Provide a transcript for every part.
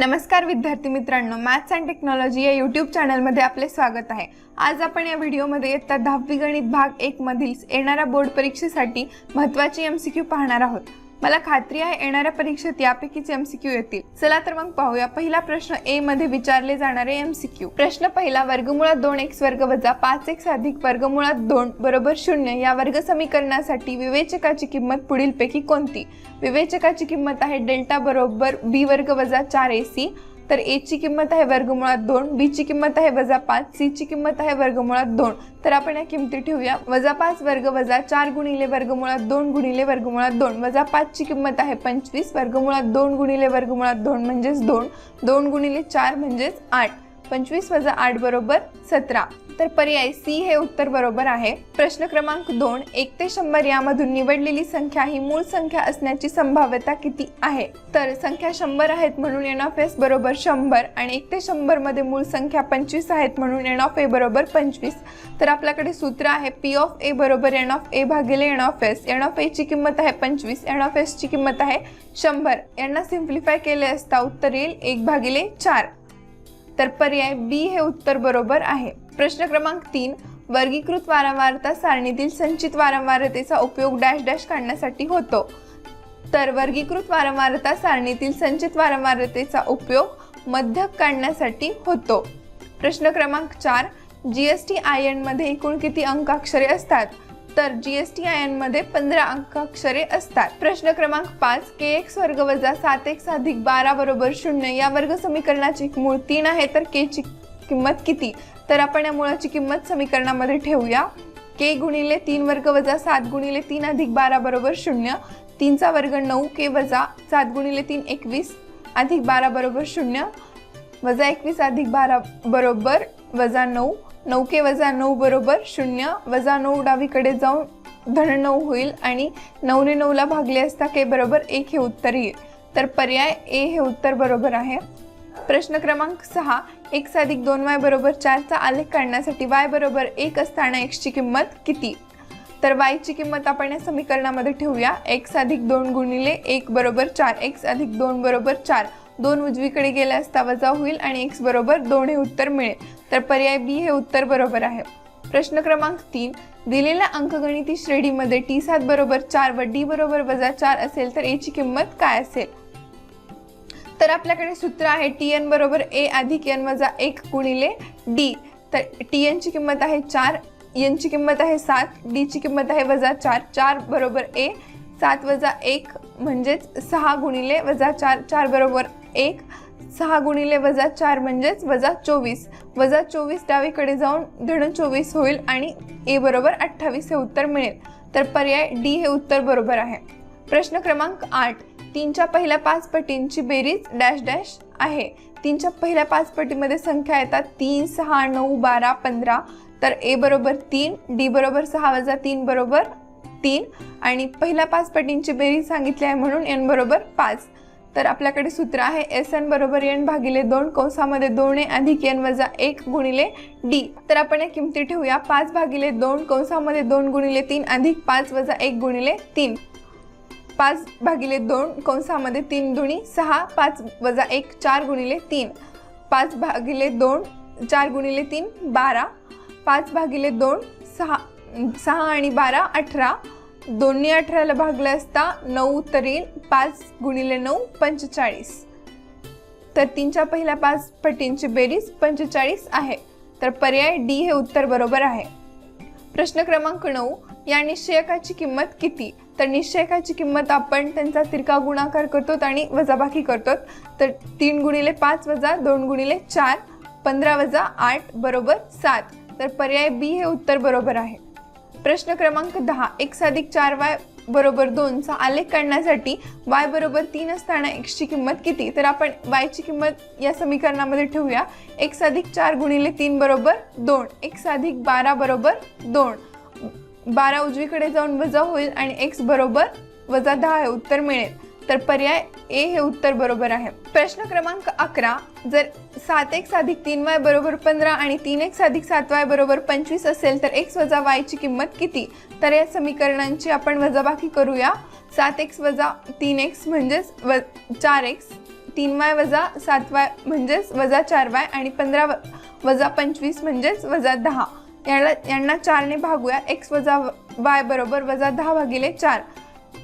नमस्कार विद्यार्थी मित्रांनो मॅथ्स अँड टेक्नॉलॉजी या यूट्यूब चॅनलमध्ये आपले स्वागत आहे. आज आपण या व्हिडिओमध्ये इयत्ता दहावी गणित भाग एकमधील येणाऱ्या बोर्ड परीक्षेसाठी महत्त्वाची एम सी क्यू पाहणार आहोत. मला खात्री आहे येणाऱ्या परीक्षेत यापैकीच एम सी क्यू येतील. चला तर मग पाहूया. पहिला प्रश्न ए मध्ये विचारले जाणारे एम सी क्यू प्रश्न पहिला वर्गमुळात दोन एक्स वर्ग वजा पाच एक्स अधिक वर्गमुळात दोन बरोबर शून्य. या वर्ग समीकरणासाठी विवेचकाची किंमत पुढीलपैकी कोणती? विवेचकाची किंमत आहे डेल्टा बरोबर बी वर्ग वजा चार ए सी तर ए ची किंमत आहे वर्गमुळात दोन बी ची किंमत आहे वजा पाच सी ची किंमत आहे वर्गमुळात दोन. तर आपण या किमती ठेवूया. वजा पाच वर्ग वजा चार गुणिले वर्गमुळात दोन गुणिले वर्गमुळात दोन. वजा पाच ची किंमत आहे पंचवीस वर्गमुळात दोन गुणिले वर्गमुळात दोन म्हणजेच दोन. दोन गुणिले चार म्हणजेच आठ. पंचवीस वजा आठ बरोबर सतरा. तर पर्याय सी हे उत्तर बरोबर आहे. प्रश्न क्रमांक दोन एक ते शंभर यामधून निवडलेली संख्या ही मूळ संख्या असण्याची संभाव्यता किती आहे? तर संख्या शंभर आहेत म्हणून एन ऑफ एस बरोबर शंभर आणि एक ते शंभरमध्ये मूळ संख्या पंचवीस आहेत म्हणून एन ऑफ ए बरोबर पंचवीस. तर आपल्याकडे सूत्र आहे पी ऑफ ए बरोबर एन ऑफ ए भागिले N of S N of A ची किंमत आहे पंचवीस एन ऑफ एस ची किंमत आहे शंभर. यांना सिम्प्लिफाय केले असता उत्तर येईल एक भागिले चार. तर पर्याय बी हे उत्तर बरोबर आहे. प्रश्न क्रमांक तीन वर्गीकृत वारंवारता सारणीतील संचित वारंवारतेचा उपयोग डॅश डॅश काढण्यासाठी होतो. तर वर्गीकृत वारंवारता सारणीतील संचित वारंवारतेचा उपयोग मध्यक काढण्यासाठी होतो. प्रश्न क्रमांक चार जी एस टी आय एनमध्ये एकूण किती अंकाक्षरे असतात? तर जी एस टी आय एनमध्ये पंधरा अंकाक्षरे असतात. प्रश्न क्रमांक पाच के एक्स वर्ग वजा सात एक्स अधिक बारा बरोबर शून्य या वर्ग समीकरणाची मूळ तीन आहे तर के ची किंमत किती? तर आपण या मुळाची किंमत समीकरणामध्ये ठेवूया. के गुणिले तीन वर्ग वजा सात गुणिले तीन अधिक बारा बरोबर शून्य. तीनचा वर्ग नऊ के वजा सात गुणिले तीन एकवीस अधिक बारा बरोबर शून्य. वजा एकवीस अधिक बारा बरोबर वजा नऊ. नऊ के वजा नऊ बरोबर शून्य. वजा नऊ डावीकडे जाऊन धन नऊ होईल आणि नऊने नऊला भागले असता के बरोबर एक हे उत्तर येईल. तर पर्याय ए हे उत्तर बरोबर आहे. प्रश्न क्रमांक सहा एक्स अधिक दोन वाय बरोबर चारचा आलेख काढण्यासाठी वाय बरोबर एक असताना एक्सची किंमत किती? तर वायची किंमत आपण या समीकरणामध्ये ठेवूया. एक्स अधिक दोन गुणिले एक बरोबर चार एक्स अधिक दोन बरोबर चार. दोन उजवीकडे गेले असता वजा होईल आणि एक्स बरोबर दोन हे उत्तर मिळेल. तर पर्याय बी हे उत्तर बरोबर आहे. प्रश्न क्रमांक तीन दिलेल्या अंकगणिती श्रेणीमध्ये टी सात बरोबर चार व डी बरोबर वजा चार असेल तर एची किंमत काय असेल? तर आपल्याकडे सूत्र आहे टी एन बरोबर ए अधिक एन वजा एक गुणिले डी तर टी एनची किंमत आहे चार एनची किंमत आहे सात डीची किंमत आहे वजा चार. चार बरोबर ए सात वजा एक म्हणजेच सहा गुणिले वजा चार. चार बरोबर एक सहा गुणिले वजा चार म्हणजेच वजा चोवीस. वजा चोवीस डावीकडे जाऊन धन चोवीस होईल आणि ए बरोबर अठ्ठावीस हे उत्तर मिळेल. तर पर्याय डी हे उत्तर बरोबर आहे. प्रश्न क्रमांक आठ. तीनच्या पहिल्या पाच पटींची बेरीज डॅश डॅश आहे. तीनच्या पहिल्या पाच पटीमध्ये संख्या येतात तीन सहा नऊ बारा पंधरा. तर ए बरोबर तीन डी बरोबर सहा वजा तीन बरोबर तीन. आणि पहिल्या पाच पटींची बेरीज सांगितली आहे म्हणून एन बरोबर पाच. तर आपल्याकडे सूत्र आहे एस एन बरोबर एन भागिले दोन कंसामध्ये दोन ए अधिक एन वजा एक गुणिले डी. तर आपण या किमती ठेवूया. पाच भागिले दोन कंसामध्ये दोन गुणिले तीन अधिक पाच वजा एक गुणिले तीन. पाच भागिले दोन कंसामध्ये तीन दुणी सहा पाच वजा एक चार गुणिले तीन. पाच भागिले दोन चार गुणिले तीन बारा. पाच भागिले दोन सहा सहा आणि बारा अठरा. दोन्ही अठराला भागले असता नऊ तर येईल पाच गुणिले नऊ पंचेचाळीस. तर तीनच्या पहिल्या पाच पटींची बेरीज पंचेचाळीस आहे. तर पर्याय डी हे उत्तर बरोबर आहे. प्रश्न क्रमांक नऊ या निश्चयकाची किंमत किती? तर निश्चयकाची किंमत आपण त्यांचा तिरका गुणाकार करतो आणि वजाबाकी करतो तर तीन गुणिले पाच वजा दोन गुणिले चार पंधरा वजा आठ बरोबर सात. तर पर्याय बी हे उत्तर बरोबर आहे. प्रश्न क्रमांक दहा एक्स अधिक चार वाय बरोबर दोनचा आलेख काढण्यासाठी वाय बरोबर तीन असताना एक्सची किंमत किती? तर आपण वायची किंमत या समीकरणामध्ये ठेवूया. एक्स अधिक चार गुणिले तीन बरोबर दोन एक्स अधिक बारा बरोबर दोन. बारा उजवीकडे जाऊन वजा होईल आणि एक्स बरोबर वजा दहा हे उत्तर मिळेल. तर पर्याय ए हे उत्तर बरोबर आहे. प्रश्न क्रमांक अकरा जर सात एक्स अधिक तीन वाय बरोबर पंधरा आणि तीन एक्स अधिक सात वाय बरोबर पंचवीस असेल तर एक्स वजा वायची किंमत किती? तर या समीकरणांची आपण वजाबाकी करूया. सात एक्स वजा तीन एक्स म्हणजेच व चार एक्स तीन वाय वजा सात वाय म्हणजेच वजा चार वाय आणि पंधरा वजा पंचवीस म्हणजेच वजा दहा. याला यांना चारने भागूया. एक्स वजा वाय बरोबर वजा दहा भागिले चार.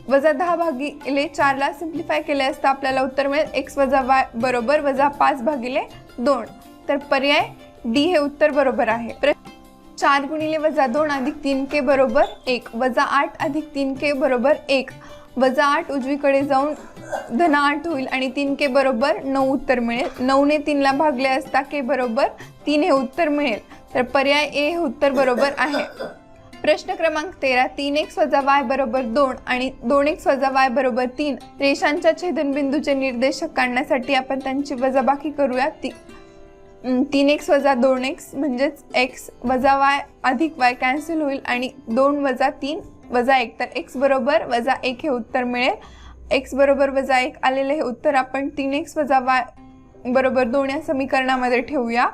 वजा दहा भागिले चारला सिम्प्लिफाय केले असता आपल्याला उत्तर मिळेल. एक्स वजा वाय बरोबर वजा पाच भागिले दोन. तर पर्याय डी हे उत्तर बरोबर आहे. प्र- चार गुणिले वजा दोन अधिक तीन के बरोबर एक. वजा आठ अधिक तीन के बरोबर एक. वजा आठ उजवीकडे जाऊन धन आठ होईल आणि तीन के बरोबर नऊ उत्तर मिळेल. नऊने तीनला भागले असता के बरोबर तीन हे उत्तर मिळेल. तर पर्याय ए हे उत्तर बरोबर आहे. प्रश्न क्रमांक तेरा तीन एक्स वजा वाय बरोबर दोन आणि दोन एक्स वजा वाय बरोबर तीन रेषांच्या छेदनबिंदूचे निर्देशक काढण्यासाठी आपण त्यांची वजाबाकी करूया. ती तीन एक्स वजा दोन एक्स म्हणजेच एक्स वजा वाय अधिक वाय कॅन्सल होईल आणि दोन वजा तीन वजा एक. तर एक्स बरोबर वजा एक हे उत्तर मिळेल. एक्स बरोबर वजा एक आलेले हे उत्तर आपण तीन एक्स वजा वाय बरोबर दोन या समीकरणामध्ये ठेवूया.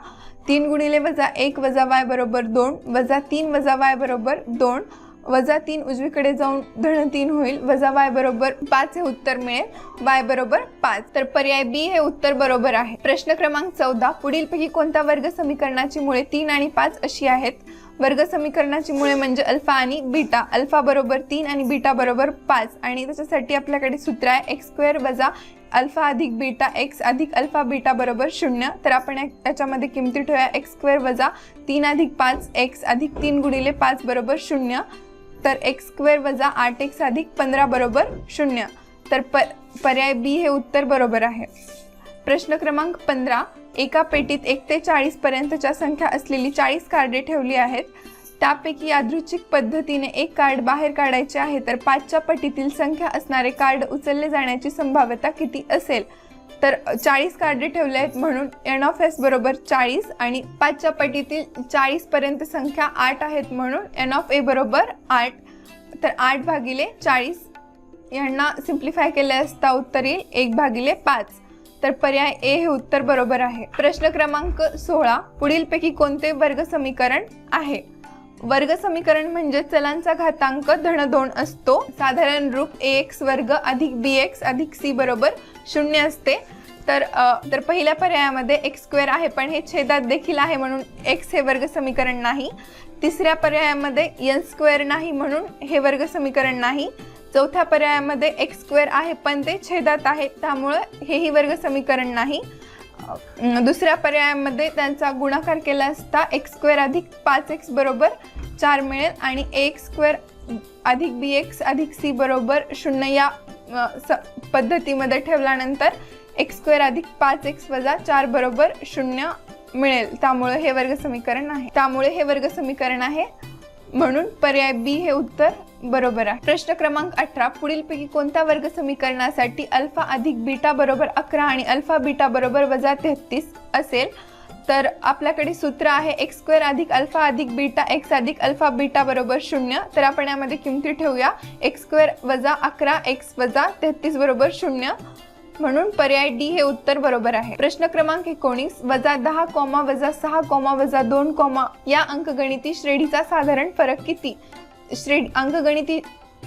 तीन गुणिले वजा एक वजा वाय बरोबर दोन वजा तीन वजा वाय बरोबर दोन वजा तीन उजवीकडे जाऊन धन तीन होईल वजा वाय बरोबर पाच हे उत्तर मिळेल वाय बरोबर पाच. तर पर्याय बी हे उत्तर बरोबर आहे. प्रश्न क्रमांक चौदा पुढीलपैकी कोणत्या वर्ग समीकरणाची मुळे तीन आणि पाच अशी आहेत? वर्ग समीकरणाची मुळे म्हणजे अल्फा आणि बीटा. अल्फा बरोबर तीन आणि बीटा बरोबर पाच. आणि त्याच्यासाठी आपल्याकडे सूत्र आहे एक्स स्क्वेअर वजा अल्फा अधिक बीटा एक्स अधिक अल्फा बीटा बरोबर शून्य. तर आपण या- याच्यामध्ये किमती ठेवूया. एक्स स्क्वेअर वजा तीन अधिक पाच एक्स अधिक तीन गुणिले पाच बरोबर शून्य. तर एक्स स्क्वेअर वजा आठ एक्स अधिक पंधरा बरोबर शून्य. तर प पर्याय बी हे उत्तर बरोबर आहे. प्रश्न क्रमांक पंधरा. एका पेटीत एक ते चाळीसपर्यंतच्या संख्या असलेली चाळीस कार्डे ठेवली आहेत. त्यापैकी यादृच्छिक पद्धतीने एक कार्ड बाहेर काढायचे आहे तर पाचच्या पटीतील संख्या असणारे कार्ड उचलले जाण्याची संभाव्यता किती असेल? तर चाळीस कार्डे ठेवले आहेत म्हणून एन ऑफ एस बरोबर चाळीस आणि पाचच्या पटीतील चाळीसपर्यंत संख्या आठ आहेत म्हणून एन ऑफ ए बरोबर आठ. तर आठ भागिले चाळीस यांना सिम्प्लिफाय केले असता उत्तर येईल एक भागिले पाच. तर पर्याय ए हे उत्तर बरोबर आहे. प्रश्न क्रमांक सोळा. पुढीलपैकी कोणते वर्ग समीकरण आहे? वर्ग समीकरण म्हणजे चलांचा घातांक धन दोन असतो. साधारण रूप ए एक्स वर्ग अधिक बी एक्स अधिक सी बरोबर शून्य असते. तर अ, तर पहिल्या पर्यायामध्ये एक्स स्क्वेअर आहे पण हे छेदात देखील आहे म्हणून एक्स हे वर्ग समीकरण नाही. तिसऱ्या पर्यायामध्ये एन स्क्वेअर नाही म्हणून हे वर्ग समीकरण नाही. चौथ्या पर्यायामध्ये एक्स स्क्वेअर आहे पण ते छेदात आहे त्यामुळं हेही वर्ग समीकरण नाही. दुसऱ्या पर्यायामध्ये त्यांचा गुणाकार केला असता एक्स स्क्वेअर अधिक पाच एक्स बरोबर चार मिळेल आणि एक्स स्क्वेअर अधिक बी एक्स अधिक सी बरोबर शून्य या स पद्धतीमध्ये ठेवल्यानंतर एक्स स्क्वेअर अधिक पाच एक्स वजा चार बरोबर शून्य मिळेल. त्यामुळे हे वर्ग समीकरण आहे. त्यामुळे हे वर्ग समीकरण आहे. म्हणून पर्याय बी हे उत्तर बरोबर आहे. प्रश्न क्रमांक अठरा पुढीलपैकी कोणत्या वर्ग समीकरणासाठी अल्फा अधिक बीटा बरोबर अकरा आणि अल्फा बीटा बरोबर वजा तेहतीस असेल? तर आपल्याकडे सूत्र आहे एक्स स्क्वेअर अधिक अल्फा अधिक बीटा एक्स अधिक अल्फा बीटा बरोबर शून्य. तर आपण यामध्ये किमती ठेवूया. एक्स स्क्वेअर वजा अकरा एक्स वजा तेहतीस बरोबर शून्य. म्हणून पर्याय डी हे उत्तर बरोबर आहे. प्रश्न क्रमांक एकोणीस वजा दहा कॉमा वजा सहा कॉमा वजा दोन कॉमा या अंकगणिती श्रेणीचा साधारण फरक किती? श्रेणी अंकगणिती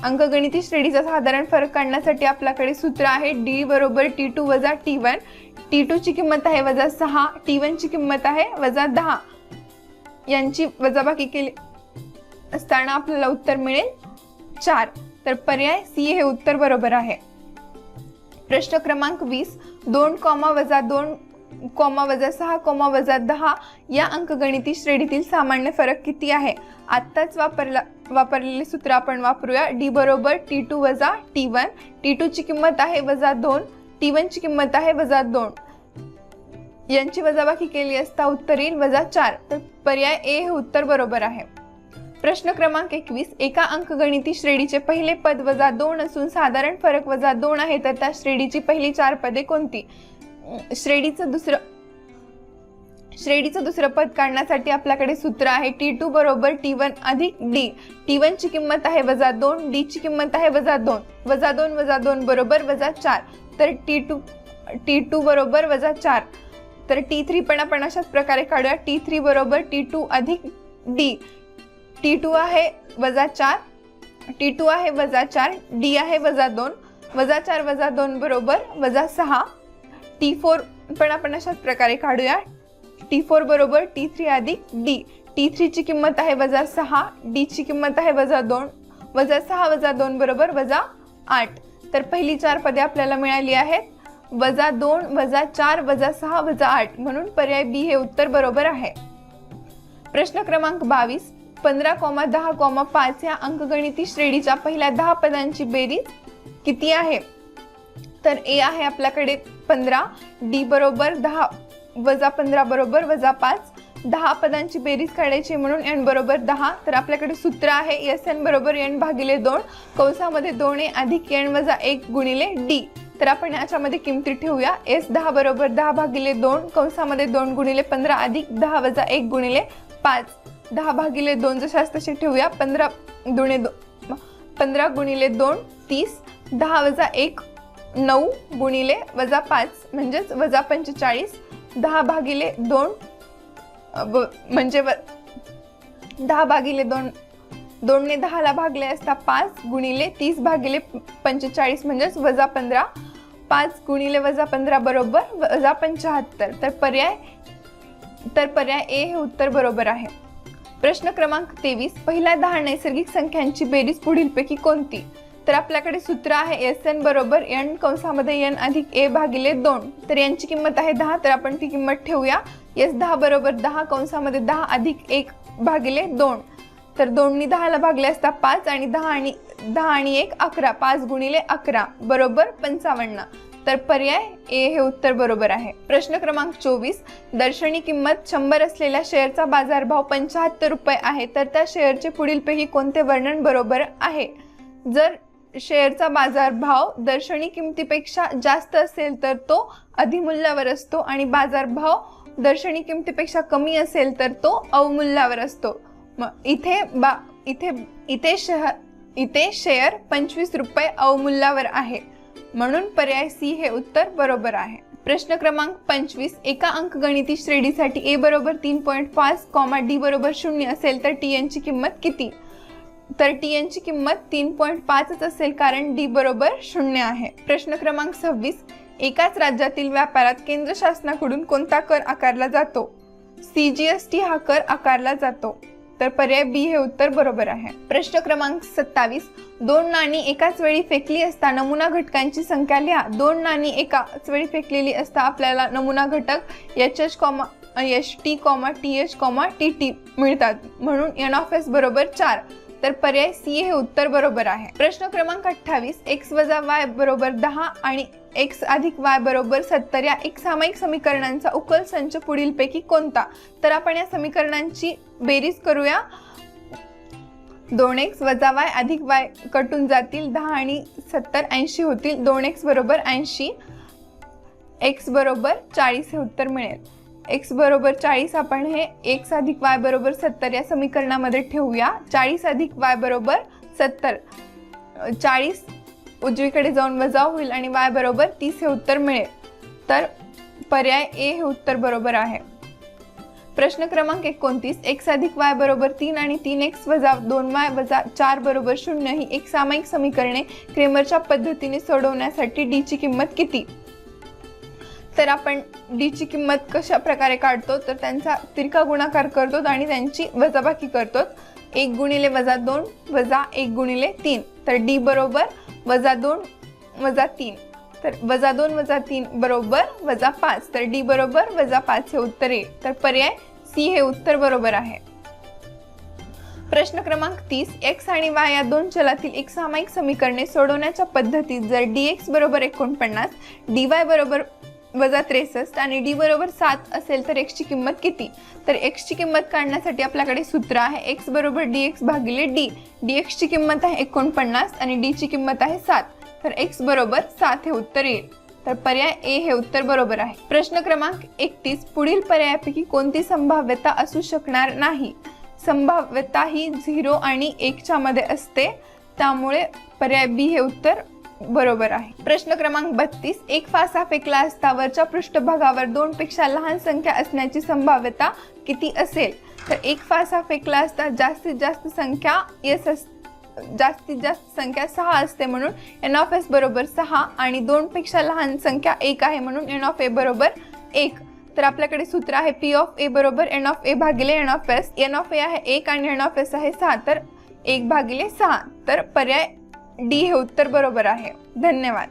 अंकगणिती श्रेणीचा साधारण फरक काढण्यासाठी आपल्याकडे सूत्र आहे डी बरोबर टी टू वजा टी वन. टी टूची किंमत आहे वजा सहा टी वनची किंमत आहे वजा दहा. यांची वजाबाकी केली असताना आपल्याला उत्तर मिळेल चार. तर पर्याय सी हे उत्तर बरोबर आहे. प्रश्न क्रमांक वीस दोन कॉमा वजा दोन कॉमा वजा सहा कॉमा वजा दहा या अंकगणिती श्रेणीतील सामान्य फरक किती आहे? आत्ताच वापरला वापरलेले सूत्र आपण वापरूया. डी बरोबर टी टू वजा टी वन. टी टूची किंमत आहे वजा दोन. टी वनची किंमत आहे वजा दोन. यांची वजाबाकी केली असता उत्तर येईल वजा चार. तर पर्याय ए हे उत्तर बरोबर आहे. प्रश्न क्रमांक एकवीस. एका अंकगणिती श्रेणीचे पहिले पद वजा दोन असून साधारण फरक वजा दोन आहे तर त्या श्रेणीची पहिली चार पदे कोणती? श्रेणीचं दुसरं श्रेणीचं दुसरं पद काढण्यासाठी आपल्याकडे सूत्र आहे टी टू बरोबर टी वन अधिक डी. टी वनची किंमत आहे वजा दोन डी ची किंमत आहे वजा दोन. वजा दोन वजा दोन बरोबर वजा चार. तर टी टू टी टू बरोबर वजा चार. तर टी थ्री पण आपण अशाच प्रकारे काढूया. टी थ्री बरोबर टी टू अधिक डी. टी टू आहे वजा चार. टी टू आहे वजा चार. डी आहे वजा दोन. वजा चार वजा दोन बरोबर वजा सहा. टी फोर पण आपण अशाच प्रकारे काढूया. टी फोर बरोबर टी थ्री अधिक डी टी थ्रीची किंमत आहे वजा सहा. डीची किंमत आहे वजा दोन. वजा सहा वजा दोन बरोबर वजा आठ. तर पहिली चार पदे आपल्याला मिळाली आहेत. वजा दोन वजा चार वजा सहा वजा आठ. म्हणून पर्याय बी हे उत्तर बरोबर आहे. प्रश्न क्रमांक बावीस. पंधरा कॉमा दहा कॉमा पाच या अंकगणिती श्रेणीच्या पहिल्या दहा पदांची बेरीज किती आहे? तर ए आहे आपल्याकडे पंधरा डी बरोबर दहा वजा पंधरा बरोबर वजा पाच. दहा पदांची बेरीज काढायची म्हणून एन बरोबर दहा. तर आपल्याकडे सूत्र आहे एस एन बरोबर एन भागिले दोन. कंसामध्ये दोन ए अधिक एन वजा एक गुणिले डी. तर आपण याच्यामध्ये किमती ठेवूया. एस दहा बरोबर दहा भागिले दोन. कंसामध्ये दोन गुणिले पंधरा अधिक दहा वजा एक गुणिले पाच. दहा भागिले दोन जशाच तसे ठेवूया. पंधरा दुणे दो पंधरा गुणिले दोन तीस. दहा वजा एक नऊ गुणिले वजा पाच म्हणजेच वजा पंचेचाळीस. दहा भागिले दोन व- म्हणजे व दहा भागिले दोन दोनने दहाला भागले असता पाच गुणिले तीस भागिले पंचेचाळीस म्हणजेच वजा पंधरा. पाच गुणिले वजा पंधरा बरोबर वजा पंचाहत्तर. तर पर्याय तर पर्याय ए हे उत्तर बरोबर आहे. प्रश्न क्रमांक तेवीस. पहिल्या दहा नैसर्गिक संख्यांची बेरीज पुढीलपैकी कोणती? तर आपल्याकडे सूत्र आहे एस एन बरोबर एन कंसामध्ये एन अधिक ए भागिले दोन. तर यांची किंमत आहे दहा तर आपण ती किंमत ठेवूया. एस दहा बरोबर दहा कंसामध्ये दहा अधिक एक भागिले दोन. तर दोननी दहाला भागले असता पाच आणि दहा आणि दहा आणि एक अकरा. पाच गुणिले अकरा बरोबर पंचावन्न. तर पर्याय ए हे उत्तर बरोबर आहे. प्रश्न क्रमांक चोवीस दर्शनी किंमत शंभर असलेल्या शेअरचा बाजारभाव पंचाहत्तर रुपये आहे तर त्या शेअरचे पुढीलपैकी कोणते वर्णन बरोबर आहे? जर शेअरचा बाजारभाव दर्शनी किमतीपेक्षा जास्त असेल तर तो अधिमूल्यावर असतो आणि बाजारभाव दर्शनी किमतीपेक्षा कमी असेल तर तो अवमूल्यावर असतो. मग इथे बा इथे इथे शह इथे शेअर पंचवीस रुपये अवमूल्यावर आहे. म्हणून पर्याय सी हे उत्तर बरोबर आहे. प्रश्न क्रमांक पंचवीस एका अंकगणिती श्रेणीसाठी ए बरोबर तीन पॉईंट पाच कॉमा डी बरोबर शून्य असेल तर टी एनची किंमत किती? तर टी एनची किंमत तीन पॉईंट पाचच असेल कारण डी बरोबर शून्य आहे. प्रश्न क्रमांक सव्वीस एकाच राज्यातील व्यापारात केंद्र शासनाकडून कोणता कर आकारला जातो? सी जी एस टी हा कर आकारला जातो. तर पर्याय बी हे उत्तर बरोबर आहे. प्रश्न क्रमांक सत्तावीस. दोन नाणी एकाच वेळी फेकली असता नमुना घटकांची संख्या लिहा. दोन नाणी एकाच वेळी फेकलेली असता आपल्याला नमुना घटक H H comma H T comma T H comma T T मिळतात. म्हणून एन ऑफ एस बरोबर चार. तर पर्याय सी हे उत्तर बरोबर आहे. प्रश्न क्रमांक अठ्ठावीस. एक्स वजा वाय बरोबर दहा आणि एक्स अधिक वाय बरोबर सत्तर या एक सामायिक समीकरणांचा उकल संच पुढीलपैकी कोणता? तर आपण या समीकरणांची बेरीज करूया. दोन एक्स वजा वाय अधिक वाय कटून जातील दहा आणि सत्तर ऐंशी होतील. दोन एक्स बरोबर ऐंशी. एक्स बरोबर चाळीस हे उत्तर मिळेल. एक्स बरोबर चाळीस आपण हे एक्स अधिक वाय बरोबर सत्तर या समीकरणामध्ये ठेवूया. चाळीस अधिक वाय बरोबर सत्तर. चाळीस उजवीकडे जाऊन वजा होईल आणि वाय बरोबर तीस हे उत्तर मिळेल. तर पर्याय ए हे उत्तर बरोबर आहे. प्रश्न क्रमांक एकोणतीस एक्स अधिक वाय बरोबर तीन आणि तीन एक्स वजा दोन वाय वजा चार बरोबर शून्य ही एक सामायिक समीकरणे क्रेमरच्या पद्धतीने सोडवण्यासाठी डी ची किंमत किती? तर आपण डी ची किंमत कशा प्रकारे काढतो? तर त्यांचा तिरका गुणाकार करतो आणि त्यांची वजाबाकी करतो. एक गुणिले वजा दोन वजा एक गुणिले तीन. तर डी बरोबर वजा दोन वजा तीन. तर वजा दोन वजा तीन बरोबर वजा पाच. तर डी बरोबर वजा पाच हे उत्तर येईल तर पर्याय सी हे उत्तर बरोबर आहे. प्रश्न क्रमांक तीस. एक्स आणि वाय या दोन चलातील एक सामायिक समीकरणे सोडवण्याच्या पद्धतीत जर डी एक्स बरोबर एकोणपन्नास डी वाय बरोबर वजा त्रेसष्ट आणि डी बरोबर सात असेल तर एक्सची किंमत किती? तर एक्सची किंमत काढण्यासाठी आपल्याकडे सूत्र आहे. एक्स बरोबर डी एक्स भागिले डी डी एक्सची किंमत आहे एकोणपन्नास आणि डीची किंमत आहे सात. तर एक्स बरोबर सात हे उत्तर येईल. तर पर्याय ए हे उत्तर बरोबर आहे. प्रश्न क्रमांक एकतीस. पुढील पर्यायापैकी कोणती संभाव्यता असू शकणार नाही? संभाव्यता ही झिरो आणि एकच्या मध्ये असते. त्यामुळे पर्याय बी हे उत्तर बरोबर आहे. प्रश्न क्रमांक बत्तीस एक फासा फेकला असता वरच्या पृष्ठभागावर दोन पेक्षा लहान संख्या असण्याची संभाव्यता किती असेल? तर एक फासा फेकला असता जास्तीत जास्त संख्या येस अस जास्तीत जास्त संख्या सहा असते म्हणून एन ऑफ एस बरोबर सहा आणि दोनपेक्षा लहान संख्या एक आहे म्हणून एन ऑफ ए बरोबर एक. तर आपल्याकडे सूत्र आहे पी ऑफ ए बरोबर एन ऑफ ए भागिले N of S N of A आहे एक आणि एन ऑफ एस आहे सहा. तर एक भागिले सहा. तर पर्याय डी हे उत्तर बरोबर आहे. धन्यवाद.